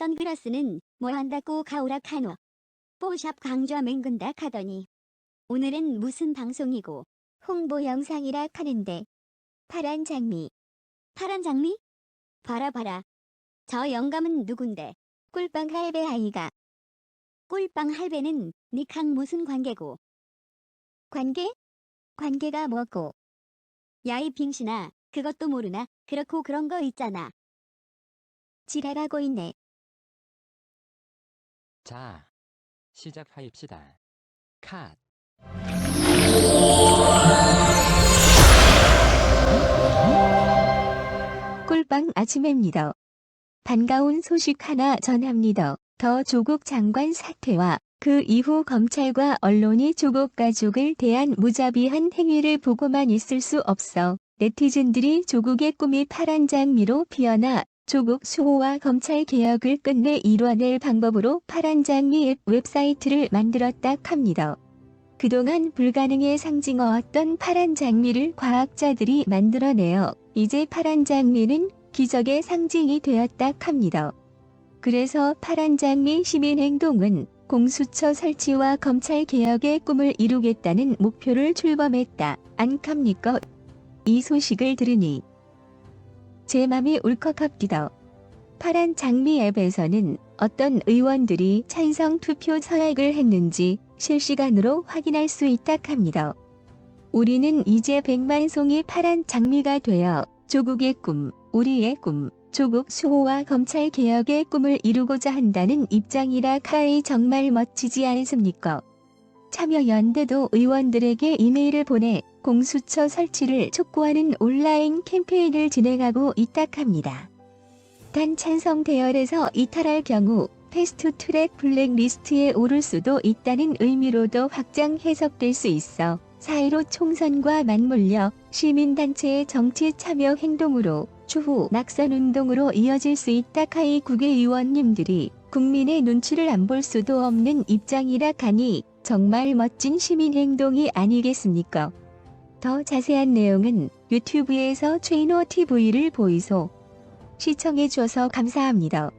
선글라스는 뭐 한다고 가오라 카노. 뽀샵 강좌 맹근다 카더니. 오늘은 무슨 방송이고 홍보 영상이라 카는데. 파란 장미. 파란 장미? 봐라 봐라. 저 영감은 누군데? 꿀빵 할배 아이가. 꿀빵 할배는 니캉 무슨 관계고? 관계? 관계가 뭐고? 야이 빙신아, 그것도 모르나? 그렇고 그런 거 있잖아. 지랄하고 있네. 자, 시작하입시다. 컷. 꿀빵 아침입니다. 반가운 소식 하나 전합니다. 더 조국 장관 사퇴와 그 이후 검찰과 언론이 조국 가족을 대한 무자비한 행위를 보고만 있을 수 없어 네티즌들이 조국의 꿈이 파란 장미로 피어나 조국 수호와 검찰 개혁을 끝내 이뤄낼 방법으로 파란 장미 앱 웹사이트를 만들었다 합니다. 그동안 불가능의 상징어였던 파란 장미를 과학자들이 만들어내어 이제 파란 장미는 기적의 상징이 되었다 합니다. 그래서 파란 장미 시민행동은 공수처 설치와 검찰 개혁의 꿈을 이루겠다는 목표를 출범했다. 안캅니까? 이 소식을 들으니 제 맘이 울컥합니다. 파란 장미 앱에서는 어떤 의원들이 찬성 투표 서약을 했는지 실시간으로 확인할 수 있다 합니다. 우리는 이제 백만 송이 파란 장미가 되어 조국의 꿈, 우리의 꿈, 조국 수호와 검찰 개혁의 꿈을 이루고자 한다는 입장이라 카이 정말 멋지지 않습니까? 참여연대도 의원들에게 이메일을 보내 공수처 설치를 촉구하는 온라인 캠페인을 진행하고 있다 합니다. 단 찬성 대열에서 이탈할 경우 패스트 트랙 블랙리스트에 오를 수도 있다는 의미로도 확장 해석될 수 있어 4.15 총선과 맞물려 시민단체의 정치 참여 행동으로 추후 낙선 운동으로 이어질 수 있다 카이 국회의원님들이 국민의 눈치를 안 볼 수도 없는 입장이라 가니 정말 멋진 시민 행동이 아니겠습니까? 더 자세한 내용은 유튜브에서 최인호 TV를 보이소. 시청해줘서 감사합니다.